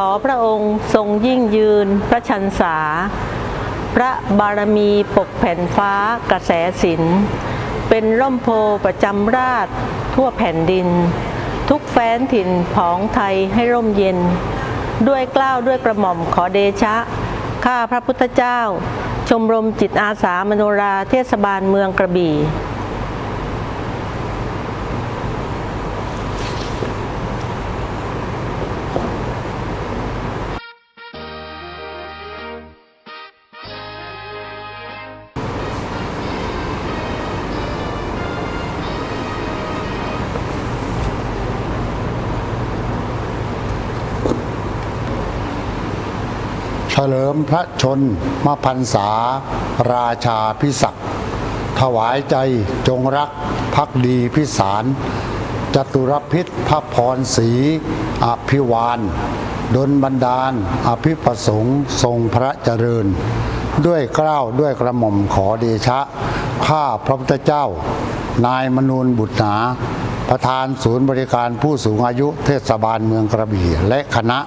ขอพระองค์ทรงยิ่งยืนพระชันษา พระบารมีปกแผ่นฟ้ากระแสสิน เป็นร่มโพประจำราชทั่วแผ่นดิน ทุกแฟนถิ่นผองไทยให้ร่มเย็น ด้วยกล้าวด้วยกระหม่อมขอเดชะ ข้าพระพุทธเจ้า ชมรมจิตอาสามโนราเทศบาลเมืองกระบี่ ฉลิมพระชนมพรรษา ราชาพิศักถวายใจจงรักพักดีพิสารจตุรพิษพระพรศรีอภิวานดลบันดาล อภิประสงค์ทรงพระเจริญ ด้วยเกล้าวด้วยกระหม่อมขอเดชะ ข้าพระพุทธเจ้า นายมนูนบุตรหนา ประธานศูนย์บริการผู้สูงอายุเทศบาลเมืองกระบี่และคณะ